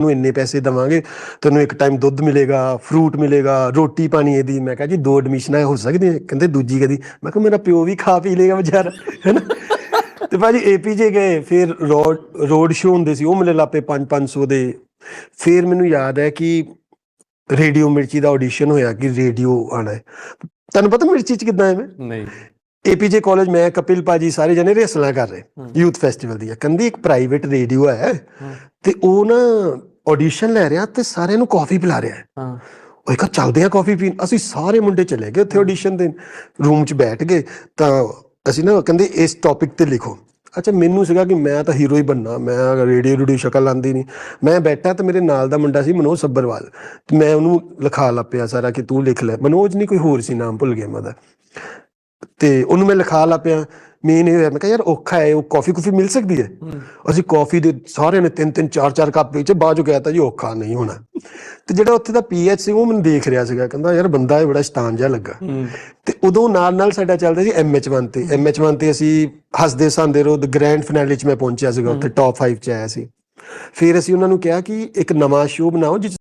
ਨੂੰ ਇੰਨੇ ਪੈਸੇ ਦਵਾਂਗੇ ਤੈਨੂੰ ਇੱਕ ਟਾਈਮ ਦੁੱਧ ਮਿਲੇਗਾ ਫਰੂਟ ਮਿਲੇਗਾ ਰੋਟੀ ਪਾਣੀ ਇਹਦੀ। ਮੈਂ ਕਿਹਾ ਜੀ ਦੋ ਐਡਮਿਸ਼ਨਾਂ ਹੋ ਸਕਦੀਆਂ ਕਹਿੰਦੇ ਦੂਜੀ ਕਦੀ। ਮੈਂ ਕਿਹਾ ਮੇਰਾ ਪਿਓ ਵੀ ਖਾ ਪੀ ਲੇਗਾ ਵਿਚਾਰਾ ਹੈਨਾ ਤੇ ਭਾਜੀ ਏਪੀਜੇ ਗਏ ਫਿਰ ਰੋਡ ਰੋਡ ਸ਼ੋ ਹੁੰਦੇ ਸੀ ਉਹ ਮਿਲੇ ਲਾਪੇ 5-500 ਦੇ। ਫਿਰ ਮੈਨੂੰ ਯਾਦ ਹੈ ਕਿ ਰੇਡੀਓ ਮਿਰਚੀ ਦਾ ਆਡੀਸ਼ਨ ਹੋਇਆ ਕਿ ਰੇਡੀਓ ਆਣਾ ਹੈ। ਤੁਹਾਨੂੰ ਪਤਾ ਮਿਰਚੀ ਚ ਕਿੱਦਾਂ ਹੈ ਮੈਂ? ਨਹੀਂ। ਏਪੀਜੇ ਕਾਲਜ ਮੈਂ ਕਪਿਲ ਪਾਜੀ ਸਾਰੇ ਜਣੇ ਰੇਸਲਾਂ ਕਰ ਰਹੇ। ਯੂਥ ਫੈਸਟੀਵਲ ਦੀ ਕਹਿੰਦੀ ਇੱਕ ਪ੍ਰਾਈਵੇਟ ਰੇਡੀਓ ਹੈ। ਤੇ ਉਹ ਨਾ ਆਡੀਸ਼ਨ ਲੈ ਰਿਹਾ ਤੇ ਸਾਰਿਆਂ ਨੂੰ ਕਾਫੀ ਪਿਲਾ ਰਿਹਾ ਹੈ। ਉਹ ਇੱਕ ਚੱਲਦੇ ਆ ਕਾਫੀ ਪੀਣ। ਅਸੀਂ ਸਾਰੇ ਮੁੰਡੇ ਚਲੇ ਗਏ ਉੱਥੇ ਆਡੀਸ਼ਨ ਦੇਣ। ਰੂਮ 'ਚ ਬੈਠ ਗਏ ਤਾਂ ਅਸੀਂ ਨਾ ਕਹਿੰਦੇ ਇਸ ਟੌਪਿਕ ਤੇ ਲਿਖੋ। ਅੱਛਾ ਮੈਨੂੰ ਸੀਗਾ ਕਿ ਮੈਂ ਤਾਂ ਹੀਰੋ ਹੀ ਬੰਨਾ ਮੈਂ ਰੇਡੀਓ ਰੂਡੀਓ ਸ਼ਕਲ ਆਂਦੀ ਨਹੀਂ। ਮੈਂ ਬੈਠਾ ਤੇ ਮੇਰੇ ਨਾਲ ਦਾ ਮੁੰਡਾ ਸੀ ਮਨੋਜ ਸੱਬਰਵਾਲ ਤੇ ਮੈਂ ਉਹਨੂੰ ਲਿਖਾ ਲੱਪਿਆ ਸਾਰਾ ਕਿ ਤੂੰ ਲਿਖ ਲੈ। ਮਨੋਜ ਨਹੀਂ ਕੋਈ ਹੋਰ ਸੀ ਨਾਮ ਭੁੱਲ ਗਿਆ ਮੈਂ ਉਹਦਾ। ਤੇ ਉਹਨੂੰ ਮੈਂ ਲਿਖਾ ਲੱਪਿਆ ਮੇਨ ਇਹ ਮੈਂ ਕਿਹਾ ਯਾਰ ਔਖਾ ਹੈ ਉਹ ਕਾਫੀ ਕੁਫੀ ਮਿਲ ਸਕਦੀ ਹੈ? ਅਸੀਂ ਕਾਫੀ ਦੇ ਸਾਰਿਆਂ ਨੇ ਤਿੰਨ ਤਿੰਨ ਚਾਰ ਚਾਰ ਕੱਪ ਪੀਚੇ ਬਾਅਦ ਚੋਂ ਕਹਿਤਾ ਜੀ ਔਖਾ ਨਹੀਂ ਹੋਣਾ। ਤੇ ਜਿਹੜਾ ਉੱਥੇ ਦਾ ਪੀਐਚ ਸੀ ਉਹ ਮੈਨੂੰ ਦੇਖ ਰਿਹਾ ਸੀਗਾ ਕਹਿੰਦਾ ਯਾਰ ਬੰਦਾ ਇਹ ਬੜਾ ਸ਼ਤਾਨ ਜਿਹਾ ਲੱਗਾ। ਤੇ ਉਦੋਂ ਨਾਲ ਨਾਲ ਸਾਡਾ ਚੱਲਦਾ ਸੀ ਐਮਐਚ1 ਤੇ। ਐਮਐਚ1 ਤੇ ਅਸੀਂ ਹੱਸਦੇ ਸੰਦੇ ਰੋ ਗ੍ਰੈਂਡ ਫਿਨਾਲੇ 'ਚ ਮੈਂ ਪਹੁੰਚਿਆ ਸੀਗਾ ਉੱਥੇ ਟੌਪ 5 'ਚ ਆਇਆ ਸੀ। ਫਿਰ ਅਸੀਂ ਉਹਨਾਂ ਨੂੰ ਕਿਹਾ ਕਿ ਇੱਕ ਨਵਾਂ ਸ਼ੋਅ ਬਣਾਓ ਜਿਸ